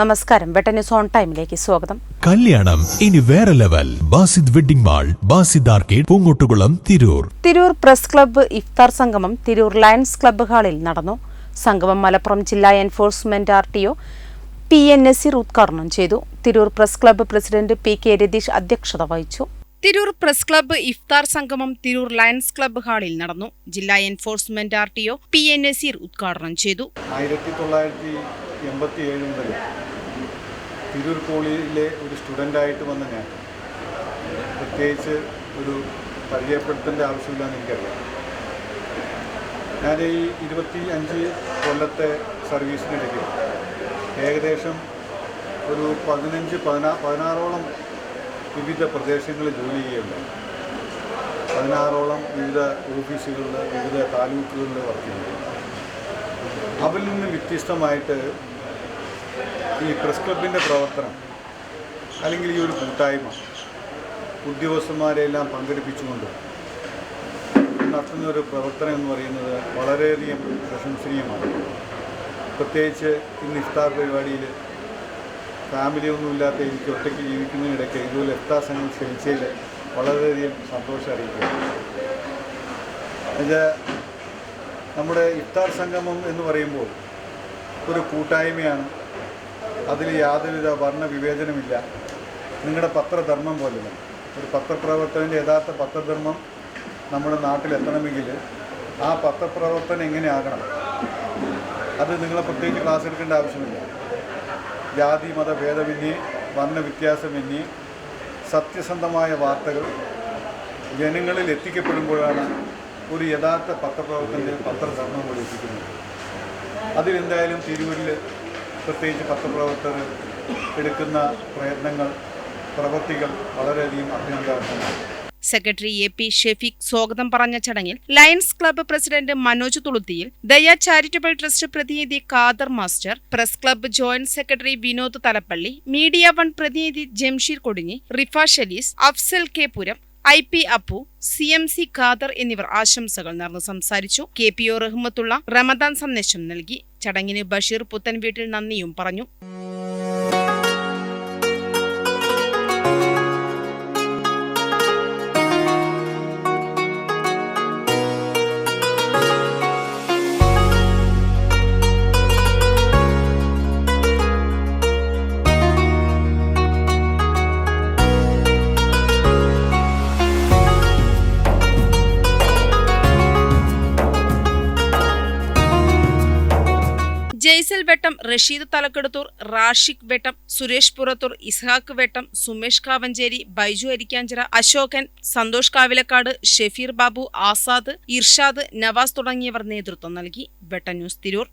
നമസ്കാരം. വെട്ടന്യൂസ് ഓൺ ടൈമിലേക്ക് സ്വാഗതം. കല്യാണം ഇനി വേറെ level. Basid wedding mall Basid arcade Poongottukulam Tirur. Tirur press club ഇഫ്താർ സംഗമം തിരൂർ ലയൺസ് ക്ലബ്ബ് ഹാളിൽ നടന്നു. സംഗമം മലപ്പുറം ജില്ലാ enforcement R T O P N Nazeer ഉദ്ഘാടനം ചെയ്തു. Tirur press club president P K Ratheesh അധ്യക്ഷത വഹിച്ചു. തിരൂർ പ്രസ് ക്ലബ്ബ് ഇഫ്താർ സംഗമം തിരൂർ ലയൺസ് ക്ലബ്ബ് ഹാളിൽ നടന്നു. ജില്ലാ enforcement R T O P N Nazeer ഉദ്ഘാടനം ചെയ്തു. ആയിരത്തി തൊള്ളായിരത്തി എൺപത്തി ഏഴ് മുതൽ തിരൂർ കോളേജിലെ ഒരു സ്റ്റുഡന്റായിട്ട് വന്ന ഞാൻ. പ്രത്യേകിച്ച് ഒരു പരിചയപ്പെടുത്തേണ്ട ആവശ്യമില്ലെന്ന് എനിക്കറിയാം. ഞാൻ ഈ ഇരുപത്തി അഞ്ച് കൊല്ലത്തെ സർവീസിനിടയ്ക്ക് ഏകദേശം ഒരു പതിനഞ്ച് പതിനാ പതിനാറോളം വിവിധ പ്രദേശങ്ങളിൽ ജോലി ചെയ്യുന്നുണ്ട് പതിനാറോളം വിവിധ ഓഫീസുകളിൽ വിവിധ താലൂക്കുകളിൽ വർക്ക് ചെയ്യുന്നു. അവരിൽ നിന്ന് വ്യത്യസ്തമായിട്ട് ഈ പ്രസ് ക്ലബിന്റെ പ്രവർത്തനം അല്ലെങ്കിൽ ഈ ഒരു കൂട്ടായ്മ ഉദ്യോഗസ്ഥന്മാരെല്ലാം പങ്കെടുപ്പിച്ചുകൊണ്ട് നടത്തുന്ന ഒരു പ്രവർത്തനം എന്ന് പറയുന്നത് വളരെയധികം പ്രശംസനീയമാണ്. പ്രത്യേകിച്ച് ഇന്ന് ഇഫ്താർ പരിപാടിയിൽ ഫാമിലി ഒന്നുമില്ലാത്ത എനിക്ക് ഒറ്റയ്ക്ക് ജീവിക്കുന്നതിനിടയ്ക്ക് ഇതുപോലെ എത്താ സംഘം ക്ഷണിച്ചതിൽ വളരെയധികം സന്തോഷം അറിയിക്കുന്നു. എന്നുവെച്ചാൽ നമ്മുടെ ഇഫ്താർ സംഗമം എന്ന് പറയുമ്പോൾ ഒരു കൂട്ടായ്മയാണ് അതിൽ യാതൊരുവിധ വർണ വിവേചനമില്ല നിങ്ങളുടെ പത്രധർമ്മം പോലും ഒരു പത്രപ്രവർത്തകന്റെ യഥാർത്ഥ പത്രധർമ്മം നമ്മുടെ നാട്ടിലെത്തണമെങ്കിൽ ആ പത്രപ്രവർത്തനം എങ്ങനെയാകണം അത് നിങ്ങളെ പ്രത്യേകിച്ച് ക്ലാസ് എടുക്കേണ്ട ആവശ്യമില്ല. ജാതി മത ഭേദമന്യേ വർണ സത്യസന്ധമായ വാർത്തകൾ ജനങ്ങളിൽ എത്തിക്കപ്പെടുമ്പോഴാണ് ഒരു യഥാർത്ഥ പത്രപ്രവർത്തന്റെ പത്രധർമ്മം കൂടി എത്തിക്കുന്നത്. അതിലെന്തായാലും തിരൂരിൽ പ്രത്യേകിച്ച് പത്രപ്രവർത്തകർ എടുക്കുന്ന പ്രയത്നങ്ങൾ പ്രവൃത്തികൾ വളരെയധികം അഭിനന്ദനമാണ് സെക്രട്ടറി എ പി ഷെഫീഖ് സ്വാഗതം പറഞ്ഞ ചടങ്ങിൽ Lions club president Manoj Thuluthiyil Daya charitable trust പ്രതിനിധി Khader master press club joint secretary Vinod Thalappally media one പ്രതിനിധി Jamsheer Kodinhi Rifa Shalees Afsal K. Puram I P Appu C M C Khader എന്നിവർ ആശംസകൾ നേർന്ന് സംസാരിച്ചു. K P O Rahmathulla Ramadan സന്ദേശം നൽകി. ചടങ്ങിന് ബഷീർ പുത്തൻ വീട്ടിൽ നന്ദിയും പറഞ്ഞു. ജയ്സൽ വെട്ടം റഷീദ് തലക്കെടുത്തൂർ റാഷിഖ് വെട്ടം സുരേഷ് പുറത്തൂർ ഇസ്ഹാഖ് വെട്ടം സുമേഷ് കാവഞ്ചേരി ബൈജു അരിക്കാഞ്ചിറ അശോകൻ സന്തോഷ് കാവിലക്കാട് ഷെഫീർ ബാബു ആസാദ് ഇർഷാദ് നവാസ് തുടങ്ങിയവർ നേതൃത്വം നൽകി. വെട്ടന്യൂസ് തിരൂർ.